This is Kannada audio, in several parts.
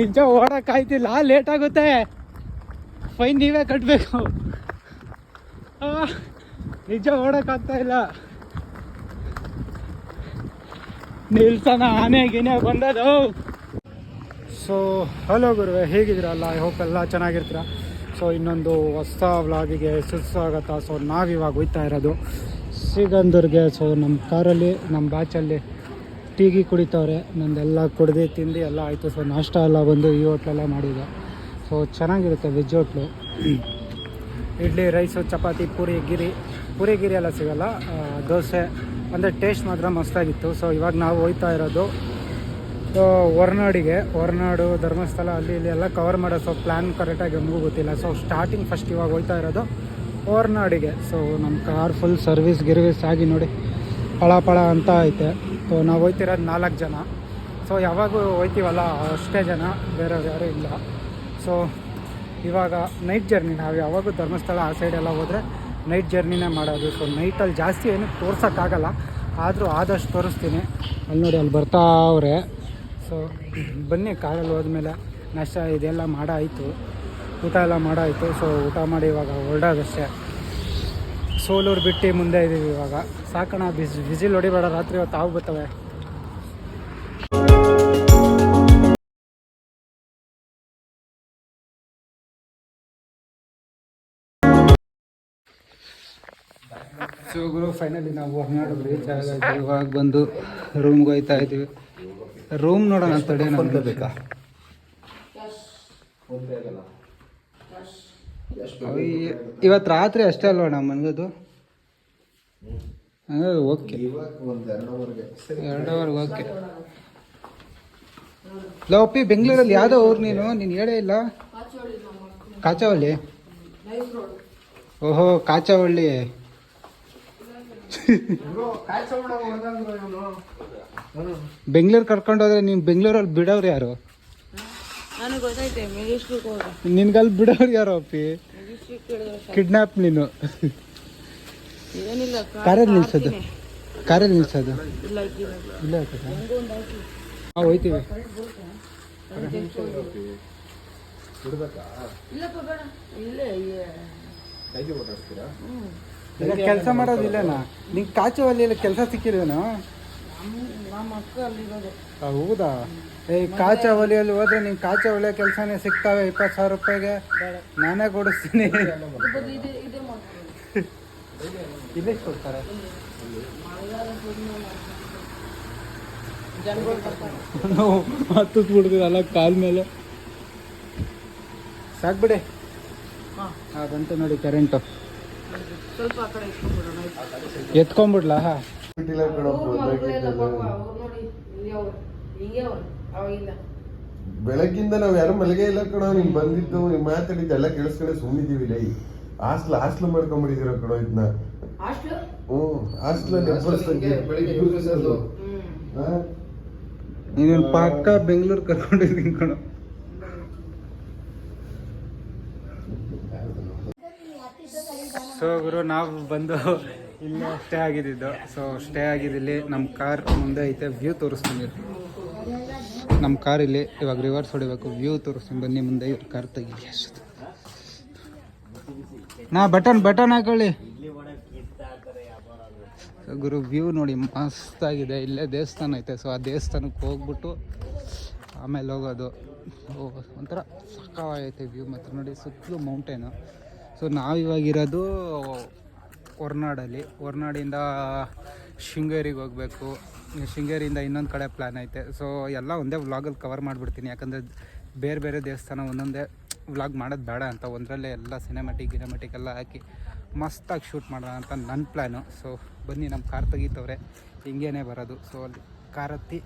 ನಿಜ ಓಡಕ್ ಆಯ್ತಿಲ್ಲ ಲೇಟ್ ಆಗುತ್ತೆ. ಫೈನ್ ನೀವೇ ಕಟ್ಟಬೇಕು ನಿಜ ಓಡಕ್ ಆಗ್ತಾ ಇಲ್ಲ. ನಿಲ್ಸನ ಆನೆ, ಗಿನೆ ಬಂದದು. ಸೊ ಹಲೋ ಗುರುವೆ ಹೇಗಿದ್ದೀರಲ್ಲ ಐ ಹೋಪ್ ಎಲ್ಲ ಚೆನ್ನಾಗಿರ್ತೀರ. ಸೊ ಇನ್ನೊಂದು ಹೊಸ ವ್ಲಾಗಿಗೆ ಸುಸ್ವಾಗತ. ಸೊ ನಾವಿವಾಗ ಹೋಯ್ತಾ ಇರೋದು ಸಿಗಂದೂರ್ಗೆ ಸೊ ನಮ್ಮ ಕಾರಲ್ಲಿ ನಮ್ಮ ಬ್ಯಾಚಲ್ಲಿ ಟೀಗಿ ಕುಡಿತವ್ರೆ. ನಂದೆಲ್ಲ ಕುಡ್ದು, ತಿಂದು ಎಲ್ಲ ಆಯಿತು. ಸೊ ನಾಷ್ಟ ಎಲ್ಲ ಬಂದು ಈ ಹೋಟ್ಲೆಲ್ಲ ಮಾಡಿದೆ ಸೊ ಚೆನ್ನಾಗಿರುತ್ತೆ veg hotel. Idli rice chapati, puri ಗಿರಿ ಪೂರಿ ಗಿರಿ ಎಲ್ಲ ಸಿಗಲ್ಲ. ದೋಸೆ. ಅಂದರೆ ಟೇಸ್ಟ್ ಮಾತ್ರ ಮಸ್ತಾಗಿತ್ತು. ಸೊ ಇವಾಗ ನಾವು ಹೋಯ್ತಾ ಇರೋದು ಸೊ ಹೊರನಾಡಿಗೆ. ಹೊರನಾಡು, ಧರ್ಮಸ್ಥಳ, ಅಲ್ಲಿ, ಇಲ್ಲಿ ಎಲ್ಲ ಕವರ್ ಮಾಡೋ ಸೊ ಪ್ಲ್ಯಾನ್ ಕರೆಕ್ಟಾಗಿ ನಮಗೂ ಗೊತ್ತಿಲ್ಲ. ಸೊ ಸ್ಟಾರ್ಟಿಂಗ್ ಫಸ್ಟ್ ಇವಾಗ ಹೋಯ್ತಾ ಇರೋದು. ಹೊರನಾಡಿಗೆ ಸೊ ನಮ್ಮ ಕಾರ್ ಫುಲ್ ಸರ್ವಿಸ್ ಗಿರ್ವಿಸ್ ಆಗಿ ನೋಡಿ ಪಳ ಪಳ ಅಂತ ಐತೆ. ಸೊ ನಾವು ಹೋಯ್ತಿರೋದು ನಾಲ್ಕು ಜನ. ಸೊ ಯಾವಾಗೂ ಹೋಯ್ತೀವಲ್ಲ, ಅಷ್ಟೇ ಜನ ಬೇರೆಯವ್ರು ಯಾರೂ ಇಲ್ಲ. ಸೊ ಇವಾಗ ನೈಟ್ ಜರ್ನಿ ನಾವು ಯಾವಾಗೂ ಧರ್ಮಸ್ಥಳ ಆ ಸೈಡ್ ಎಲ್ಲ ಹೋದರೆ ನೈಟ್ ಜರ್ನಿನೇ ಮಾಡೋದು. ಸೊ ನೈಟಲ್ಲಿ ಜಾಸ್ತಿ ಏನು ತೋರ್ಸೋಕ್ಕಾಗಲ್ಲ ಆದರೂ ಆದಷ್ಟು ತೋರಿಸ್ತೀನಿ. ಅಲ್ಲಿ ನೋಡಿ, ಅಲ್ಲಿ ಬರ್ತಾ ಅವ್ರೆ. ಸೊ ಬನ್ನಿ ಕಾರಲ್ಲಿ ಹೋದ್ಮೇಲೆ, ನಷ್ಟ ಇದೆಲ್ಲ ಮಾಡಾಯಿತು. ಊಟ ಎಲ್ಲ ಮಾಡಾಯಿತು. ಸೊ ಊಟ ಮಾಡಿ ಇವಾಗ ಹೊರಡೋದಷ್ಟೇ ಸೋಲೂರು ಬಿಟ್ಟು ಮುಂದೆ ಇದ್ದೀವಿ ಇವಾಗ. ಸಾಕಣ ಬಿಸಿ ಬಿಸಿಲು ಹೊಡಿಬೇಡ ರಾತ್ರಿ ಹೊತ್ತು ಆಗ್ಬಿಡ್ತವೆ ಬರ್ತವೆ. ಸೊ ಗುರು ಫೈನಲಿ ನಾವು ಹನ್ನೆರಡು ರೀಚ್ ಆಗಾಯ್ತು ಇವಾಗ ಬಂದು ರೂಮ್ಗೆ ಹೋಯ್ತಾ ಇದ್ದೀವಿ. ರೂಮ್ ನೋಡೋಣ ತಡೆ ಬೇಕಾ ಇವತ್ತು ರಾತ್ರಿ ಅಷ್ಟೇ ಅಲ್ವಾ ನಮ್ಮ ಮನ್ಗದು ಓಕೆ. ಎರಡು ಓಕೆ. ಲೋಪಿ ಬೆಂಗಳೂರಲ್ಲಿ ಯಾವುದೋ ಊರು ನೀನು? ನೀನು ಹೇಳೇ ಇಲ್ಲ? ಕಾಚಾವಳ್ಳಿ? ಓಹೋ ಕಾಚಾವಳ್ಳಿ. ಬೆಂಗಳೂರು ಕರ್ಕೊಂಡೋದ್ರೆ ನೀನು ಬೆಂಗಳೂರಲ್ಲಿ ಬಿಡೋರು ಯಾರು? ನಿನ್ಗಲ್ಲಿ ಬಿಡೋರು ಯಾರು ಅಪ್ಪಿ? ಕಿಡ್ನಾಪ್ ನೀನು. ಕಾರಲ್ಲಿ ನಿಲ್ಸೋದು. ಕಾರಲ್ಲಿ ನಿಲ್ಸೋದು. ಇಲ್ಲ ಹಾಂ ಹೋಯ್ತೀವಿ. ಇಲ್ಲೇ ಕೆಲಸ ಮಾಡೋದಿಲ್ಲನಾ ನಿಂಗೆ ಕಾಚು ಅಲ್ಲಿ ಕೆಲಸ ಸಿಕ್ಕಿಲ್ವೇನೋ? ಹೌದಾ? ಏ ಕಾಚಾ ಒಲಿಯಲ್ಲಿ ಹೋದ್ರೆ ನಿಂಗೆ ಕಾಚಾ ಒಲೆ ಕೆಲಸನೇ ಸಿಗ್ತಾವೆ ಇಪ್ಪತ್ತು ಸಾವಿರ ರೂಪಾಯಿಗೆ. ನಾನೇ ಕೊಡಿಸ್ತೀನಿ. ಇದ್ರ ಇದೆ ಇದೇ ಮಾಡ್ತೀನಿ ಇಲ್ಲೇ ಕೊಡ್ತಾರೆ ಹತ್ತಿಸ್ ಕಾಲ್ ಮೇಲೆ ಸಾಕ್ಬಿಡಿ ಹಾಂ ಅದಂತೂ ನೋಡಿ ಕರೆಂಟು ಸ್ವಲ್ಪ ಆ ಬೆಳಗ್ಗಿಂದ ನಾವ್ ಯಾರು ಮಲಗೇ ಇಲ್ಲ ಕಣ ನೀನ್ ಬಂದಿದ್ದು ನೀನ್ ಮಾತಾಡಿದ್ದು ಎಲ್ಲ ಕೇಳಿಸ್ಕೊಂಡೆ ಸುಮ್ಮನಿದೀವಿ ಲೈ. ಹಾಸ್ಟ್ಲ್ ಹಾಸ್ಟ್ಲ್ ಮಾಡ್ಕೊಂಡ್ಬಿಟ್ಟಿದಿರ ಕಣೋ ಇದನ್ನ ಹ್ಮ್. ಹ್ಞೂ ನೀನು ಪಕ್ಕ ಬೆಂಗಳೂರು ಕರ್ಕೊಂಡಿದ್ದೀನಿ ಕಣ. ಸೊ ಗುರು ನಾವು ಬಂದು ಇಲ್ಲೇ ಸ್ಟೇ ಆಗಿದ್ದು. ಸೊ ಸ್ಟೇ ಆಗಿದ್ದಿಲ್ಲಿ ನಮ್ಮ ಕಾರ್ ಮುಂದೆ ಐತೆ ವ್ಯೂ ತೋರಿಸ್ತೀನಿ. ನಮ್ಮ ಕಾರ್ ಇಲ್ಲಿ ಇವಾಗ ರಿವರ್ಸ್ ಹೊಡಿಬೇಕು. ವ್ಯೂ ತೋರಿಸ್ತೀನಿ. ಬನ್ನಿ ಮುಂದೆ ಇವ್ರ ಕಾರ್ ತೆಗಿಲಿ ಅಷ್ಟು. ನಾ ಬಟನ್ ಬಟನ್ ಹಾಕೊಳ್ಳಿ. ಗುರು ವ್ಯೂ ನೋಡಿ ಮಸ್ತಾಗಿದೆ. ಇಲ್ಲೇ ದೇವಸ್ಥಾನ ಐತೆ. ಸೊ ಆ ದೇವಸ್ಥಾನಕ್ಕೆ ಹೋಗ್ಬಿಟ್ಟು ಆಮೇಲೆ ಹೋಗೋದು. ಒಂಥರ ಸಕ್ಕವಾಗೈತೆ ವ್ಯೂ ಮಾತ್ರ. ನೋಡಿ, ಸುತ್ತಲೂ ಮೌಂಟೇನು ಸೊ ನಾವಿವಾಗಿರೋದು ಹೊರ್ನಾಡಲ್ಲಿ. ಹೊರ್ನಾಡಿಂದ ಶೃಂಗೇರಿಗೆ ಹೋಗಬೇಕು. ಶೃಂಗೇರಿಯಿಂದ ಇನ್ನೊಂದು ಕಡೆ ಪ್ಲ್ಯಾನ್ ಐತೆ. ಸೊ ಎಲ್ಲ ಒಂದೇ ವ್ಲಾಗಲ್ಲಿ ಕವರ್ ಮಾಡಿಬಿಡ್ತೀನಿ. ಯಾಕಂದರೆ ಬೇರೆ ಬೇರೆ ದೇವಸ್ಥಾನ ಒಂದೊಂದೇ ವ್ಲಾಗ್ ಮಾಡೋದು ಬೇಡ ಅಂತ. ಒಂದರಲ್ಲೇ ಎಲ್ಲ ಸಿನಿಮಾಟಿಕ್ ಗಿನೆಮೆಟಿಕ್ ಎಲ್ಲ ಹಾಕಿ ಮಸ್ತಾಗಿ ಶೂಟ್ ಮಾಡೋಣ ಅಂತ ನನ್ನ ಪ್ಲ್ಯಾನು ಸೊ ಬನ್ನಿ ನಮ್ಮ ಕಾರ್ ತೆಗೀತವ್ರೆ ಹಿಂಗೇನೆ ಬರೋದು. ಸೊ ಅಲ್ಲಿ ಕಾರ್ ಹತ್ತಿ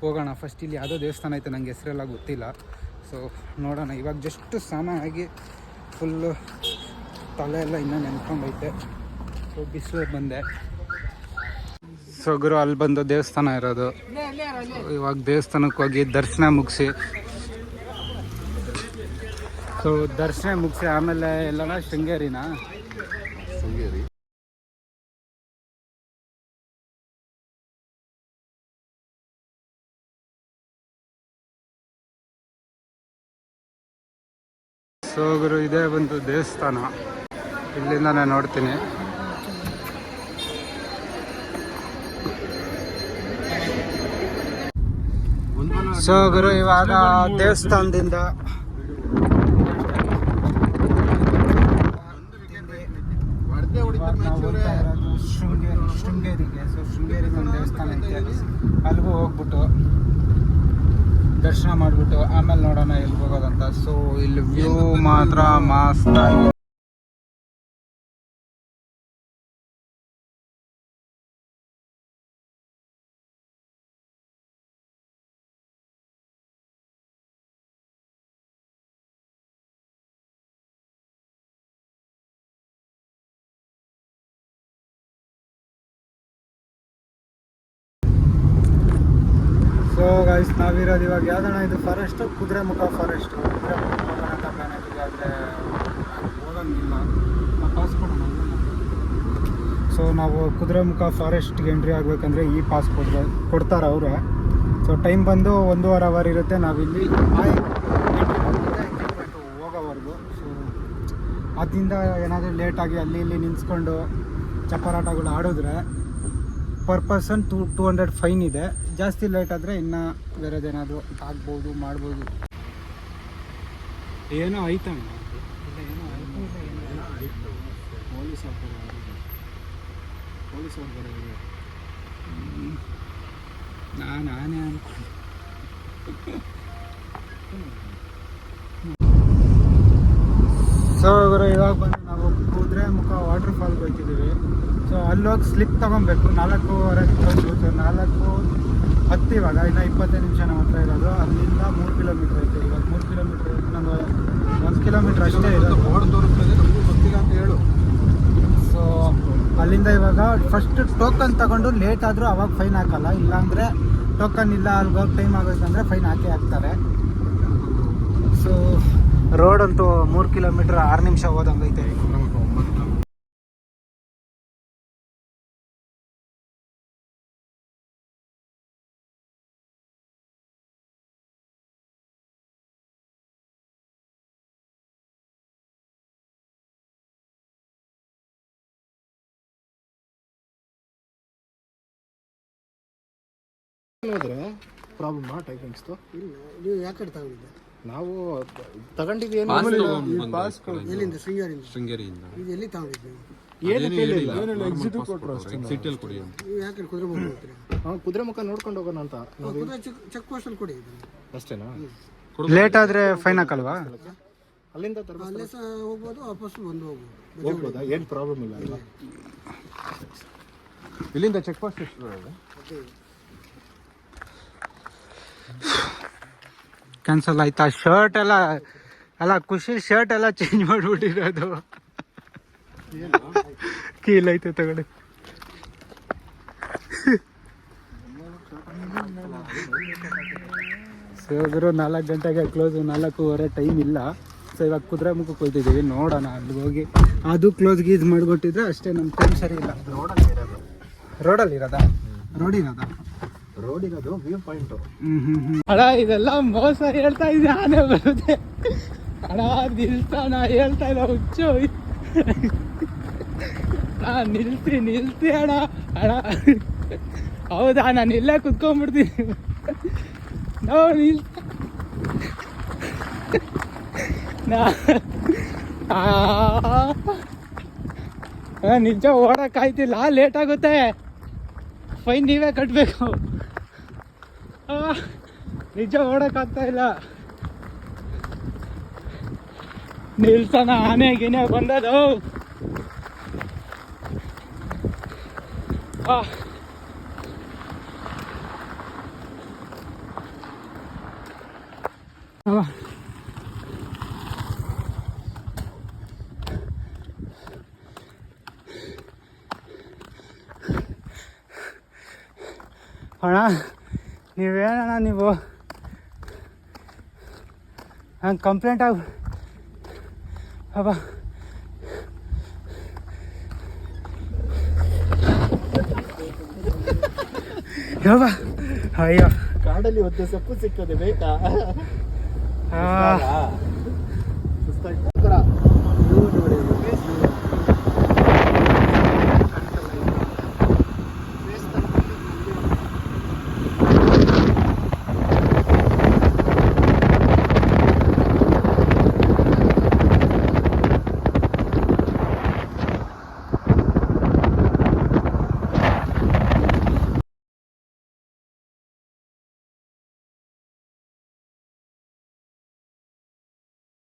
ಹೋಗೋಣ. ಫಸ್ಟ್ ಇಲ್ಲಿ ಯಾವುದೋ ದೇವಸ್ಥಾನ ಐತೆ ನನಗೆ ಹೆಸರೆಲ್ಲ ಗೊತ್ತಿಲ್ಲ. ಸೊ ನೋಡೋಣ. ಇವಾಗ ಜಸ್ಟ್ ಸ್ನಾನ ಆಗಿ ಫುಲ್ಲು ತಲೆ ಎಲ್ಲ ಇನ್ನೂ ನೆನ್ಕೊಂಡೈತೆ. ಸೊ ಬಿಸಿಲು ಬಂದೆ. ಸೊಗರು ಅಲ್ಲಿ ಬಂದು ದೇವಸ್ಥಾನ ಇರೋದು. ಇವಾಗ ದೇವಸ್ಥಾನಕ್ಕೆ ಹೋಗಿ ದರ್ಶನ ಮುಗಿಸಿ. ಸೊ ದರ್ಶನ ಮುಗಿಸಿ ಆಮೇಲೆ ಎಲ್ಲನ ಶೃಂಗೇರಿನ? ಶೃಂಗೇರಿ. ಸೊ ಗುರು ಇದೇ ಬಂದು ದೇವಸ್ಥಾನ. ಇಲ್ಲಿಂದ ನಾನು ನೋಡ್ತೀನಿ. ಸೊ ಗುರು ಇವಾಗ ದೇವಸ್ಥಾನದಿಂದ ಶೃಂಗೇರಿ ಶೃಂಗೇರಿಗೆ, ಸೊ ಶೃಂಗೇರಿಗೆ ಒಂದು ದೇವಸ್ಥಾನ ಅಲ್ಲಿಗೂ ಹೋಗ್ಬಿಟ್ಟು ದರ್ಶನ ಮಾಡಿಬಿಟ್ಟು ಆಮೇಲೆ ನೋಡೋಣ ಎಲ್ಲಿ ಹೋಗೋದಂತ. ಸೊ ಇಲ್ಲಿ ವ್ಯೂ ಮಾತ್ರ ಮಸ್ತ್ ಗೈಸ್ ನಾವಿರೋದು ಇವಾಗ ಯಾವ್ದಣ ಇದು ಫಾರೆಸ್ಟ್ ಕುದುರೆಮುಖ ಫಾರೆಸ್ಟ್ ಕುದುರೆಮುಖ ಹೋಗೋಣ ಅಂತ ಆಗಿದೆ ಆದರೆ ಹೋಗಂಗಿಲ್ಲ. ಪಾಸ್ ಕೊಡೋಣ ಸೊ ನಾವು ಕುದುರೆಮುಖ ಫಾರೆಸ್ಟ್ಗೆ ಎಂಟ್ರಿ ಆಗಬೇಕಂದ್ರೆ ಈ ಪಾಸ್ ಕೊಡ್ರೆ ಕೊಡ್ತಾರೆ ಅವರೇ. ಸೊ ಟೈಮ್ ಬಂದು ಒಂದೂವರೆ ಅವರ್ ಇರುತ್ತೆ, ನಾವಿಲ್ಲಿ ಹೋಗೋವರೆಗೂ. ಸೊ ಅದರಿಂದ ಏನಾದರೂ ಲೇಟಾಗಿ ಅಲ್ಲಿ ಇಲ್ಲಿ ನಿಂತ್ಕೊಂಡು ಚಪ್ಪರಾಟಗಳು ಆಡಿದ್ರೆ per person two two hundred fine ಇದೆ. ಜಾಸ್ತಿ ಲೇಟ್ ಆದರೆ ಇನ್ನು ಬೇರೆದೇನಾದರೂ ಆಗ್ಬೋದು ಮಾಡ್ಬೋದು. ಏನೋ ಐತೆ. ಪೊಲೀಸ್ ಪೊಲೀಸ್ ನಾನು ನಾನೇ ಅನ್ಕೊಂಡು. ಸೊ ಇವರು ಇವಾಗ ಬಂದು ನಾವು ಕುದುರೆ ಮುಖ ವಾಟರ್ ಫಾಲ್ಗೆ ಹೋಗ್ತಿದ್ದೀವಿ. ಸೊ ಅಲ್ಲೋಗಿ ಸ್ಲಿಪ್ ತೊಗೊಬೇಕು. ನಾಲ್ಕೂವರೆ ಕಿಲೋಮೀಟರ್ ಸೊ ನಾಲ್ಕು ಹತ್ತು ಇವಾಗ, ಇನ್ನು ಇಪ್ಪತ್ತೈದು ನಿಮಿಷ ನಮ್ಮ ಹತ್ರ ಇರೋದು. ಅಲ್ಲಿಂದ ಮೂರು ಕಿಲೋಮೀಟ್ರ್ ಐತೆ. ಇವಾಗ ಮೂರು ಕಿಲೋಮೀಟ್ರ್ ನಾನು ಒಂದು ಕಿಲೋಮೀಟ್ರ್ ಅಷ್ಟೇ ಇರೋದು. ಗೊತ್ತಿಲ್ಲ ಅಂತ ಹೇಳು ಸೊ ಅಲ್ಲಿಂದ ಇವಾಗ ಫಸ್ಟ್ ಟೋಕನ್ ತಗೊಂಡು ಲೇಟ್ ಆದರೂ ಅವಾಗ ಫೈನ್ ಹಾಕಲ್ಲ. ಇಲ್ಲಾಂದರೆ ಟೋಕನ್ ಇಲ್ಲ ಅಲ್ಲಿ ಹೋಗಿ ಟೈಮ್ ಆಗೋಯ್ತು ಅಂದರೆ ಫೈನ್ ಹಾಕಿ ಹಾಕ್ತಾರೆ. ಸೊ ರೋಡ್ ಅಂತೂ ಮೂರು ಕಿಲೋಮೀಟ್ರ್ ಆರು ನಿಮಿಷ ಹೋದಂಗೈತೆ. ಹೋದ್ರೆ ಪ್ರಾಬ್ಲಮ್ ಟೈಪಿಂಗ್ಸ್ದು ಇಲ್ಲ ನೀವು ಯಾಕೆ ತಗೊಂಡಿದ್ದೆ ನಾವು ತಗೊಂಡಿದ್ದು ಏನು? ಪಾಸ್ ಎಲ್ಲಿಂದ? ಶೃಂಗೇರಿಯಿಂದ? ಶೃಂಗೇರಿಯಿಂದ. ಇದು ಎಲ್ಲಿ ತಗೊಂಡಿದ್ದೆ? ಏನು ಕೇಳಿಲ್ಲ. ಎಕ್ಸಿಟ್ ಕೊಟ್ಟರು ಸಿಟಿಯಲ್ಲಿ ಕೊಡಿ ಅಂತ. ನೀವು ಯಾಕೆ ಕುದುರೆ ಮುಖ ಹೋಗ್ತೀರಾ ಹಾಂ ಕುದುರೆ ಮುಖ ನೋಡ್ಕೊಂಡು ಹೋಗೋಣ ಅಂತ. ಕುದುರೆ ಚೆಕ್ ಚೆಕ್ ಪೋಸ್ಟಲ್ಲಿ ಕೊಡಿ ಅಷ್ಟೇನಾ? ಲೇಟ್ ಆದರೆ ಫೈನ್ ಹಾಕಲ್ವಾ? ಅಲ್ಲಿಂದ ತರ್ಬೋದು ಅಲ್ಲೇ ಸಹ ಹೋಗ್ಬೋದು ವಾಪಸ್ ಬಂದು ಹೋಗ್ಬೋದು. ಹೋಗ್ಬೋದಾ? ಏನು ಪ್ರಾಬ್ಲಮ್ ಇಲ್ಲ ಅಲ್ಲ ಇಲ್ಲಿಂದ ಚೆಕ್ ಪೋಸ್ಟ್ ಎಷ್ಟು ಕ್ಯಾನ್ಸಲ್ ಆಯ್ತಾ? ಶರ್ಟ್ ಎಲ್ಲ ಅಲ್ಲ ಖುಷಿ ಶರ್ಟ್ ಎಲ್ಲ ಚೇಂಜ್ ಮಾಡಿಬಿಟ್ಟಿರೋದು. ಕೀಲ್ ಐತೆ ತಗೊಳ್ಳಿ. ಸೊ ಗುರು ನಾಲ್ಕು ಗಂಟೆಗೆ ಕ್ಲೋಸ್ ನಾಲ್ಕೂವರೆ ಟೈಮ್ ಇಲ್ಲ. ಸೊ ಇವಾಗ ಕುದುರೆ ಮುಖಕ್ಕೆ ಹೋಗ್ತಿದ್ದೀವಿ ನೋಡೋಣ ಅಲ್ಲಿ ಹೋಗಿ. ಅದು ಕ್ಲೋಸ್ ಗೀಸ್ ಮಾಡಿಕೊಟ್ಟಿದ್ರೆ ಅಷ್ಟೇ ನಮ್ಮ ಟೈಮ್ ಸರಿ ಇಲ್ಲ. ರೋಡಲ್ಲಿ ಇರೋದು. ರೋಡಲ್ಲಿ ಇರೋದಾ? ರೋಡಿರೋದಾ ರೋಡ್ ಇರೋದು ವ್ಯೂ ಪಾಯಿಂಟ್. ಅಡ ಇದೆಲ್ಲ ಮೋಸ ಹೇಳ್ತಾ ಇದೆ ಆನೆ ಬರುತ್ತೆ. ಅಣ್ಣ ನಿಲ್ಸಣ ಹೇಳ್ತಾ ಇಲ್ಲ ಹುಚ್ಚು. ಅಣ್ಣ ನಿಲ್ತೆ ನಿಲ್ತೆ ಅಣ್ಣ. ಅಡ ಹೌದಾ ನಾನು ಇಲ್ಲೇ ಕುತ್ಕೊಂಡ್ಬಿಡ್ತೀನಿ. ನೋ ನಾ ಆ, ಅಣ್ಣ, ನಿಜ ಓಡಕ್ಕಾಯ್ತಿಲ್ಲ ಲೇಟ್ ಆಗುತ್ತೆ. ಫೈನ್ ನೀವೇ ಕಟ್ಟಬೇಕು ನಿಜ ಓಡಕ್ಕಾಗ್ತಾ ಇಲ್ಲ. ನಿಲ್ಸನ ಆನೆ ಗಿನೆ ಬಂದದು. ಅಣ್ಣ. ನೀವೇನಣ್ಣ ನೀವು ಹಂಗೆ ಕಂಪ್ಲೇಂಟ್ ಆಗ ಅಬ್ಬ. ಅಯ್ಯೋ. ಕಾಡಲ್ಲಿ ಒಂದು ಸೊಪ್ಪು ಸಿಗ್ತದೆ ಬೇಕಾ?